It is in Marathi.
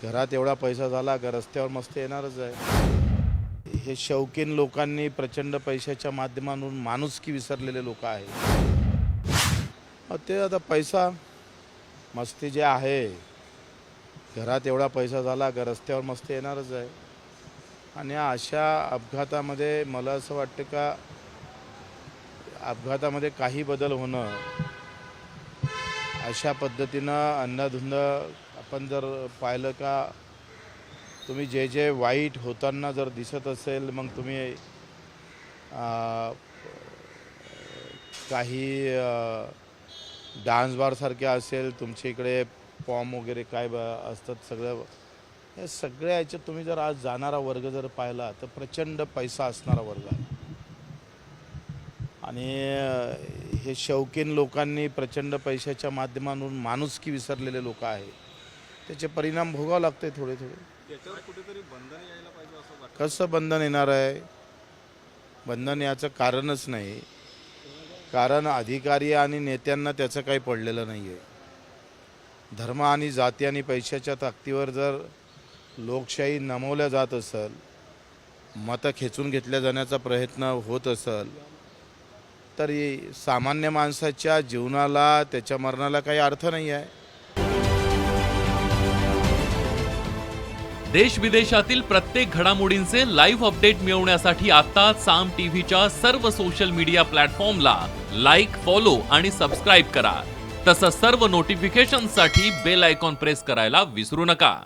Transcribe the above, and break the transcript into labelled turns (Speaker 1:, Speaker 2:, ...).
Speaker 1: घरात एवढा पैसा झाला का रस्त्यावर मस्त येणारच आहे. हे शौकीन लोकांनी प्रचंड पैशाच्या माध्यमातून माणुसकी विसरलेले लोक आहे ते आता पैसा मस्ती जे आहे घरात एवढा पैसा झाला का रस्त्यावर मस्त येणारच आहे. आणि अशा अपघातामध्ये मला असं वाटतं का अपघातामध्ये काही बदल होणं अशा पद्धतीनं अन्नधुंद आपण जर पाहिलं का तुम्ही जे जे वाईट होताना जर दिसत असेल मग तुम्ही काही डान्स बारसारखे असेल तुमच्या इकडे फॉर्म वगैरे काय ब असतात सगळं हे सगळ्या ह्याच्यात तुम्ही जर आज जाणारा वर्ग जर पाहिला तर प्रचंड पैसा असणारा वर्ग आहे. आणि हे शौकीन लोकांनी प्रचंड पैशाच्या माध्यमातून माणुसकी विसरलेले लोक आहे त्याचे परिणाम भोगावं लागते थोडे थोडे कसं बंधन येणार आहे? बंधन याचं कारणच नाही. कारण अधिकारी आणि नेत्यांना त्याचं काही पडलेलं नाही आहे धर्म आणि जाती आणि पैशाच्या ताकदीवर जर लोकशाही नमवल्या जात असेल मतं खेचून घेतल्या जाण्याचा प्रयत्न होत असेल तर सामान्य माणसाच्या जीवनाला त्याच्या मरणाला काही अर्थ नाही आहे.
Speaker 2: देश विदेशातील प्रत्येक घडामोडींचे लाईव्ह अपडेट मिळवण्यासाठी आता साम टीव्हीच्या सर्व सोशल मीडिया प्लॅटफॉर्मला लाईक फॉलो आणि सबस्क्राईब करा. तसंच सर्व नोटिफिकेशनसाठी बेल आयकॉन प्रेस करायला विसरू नका.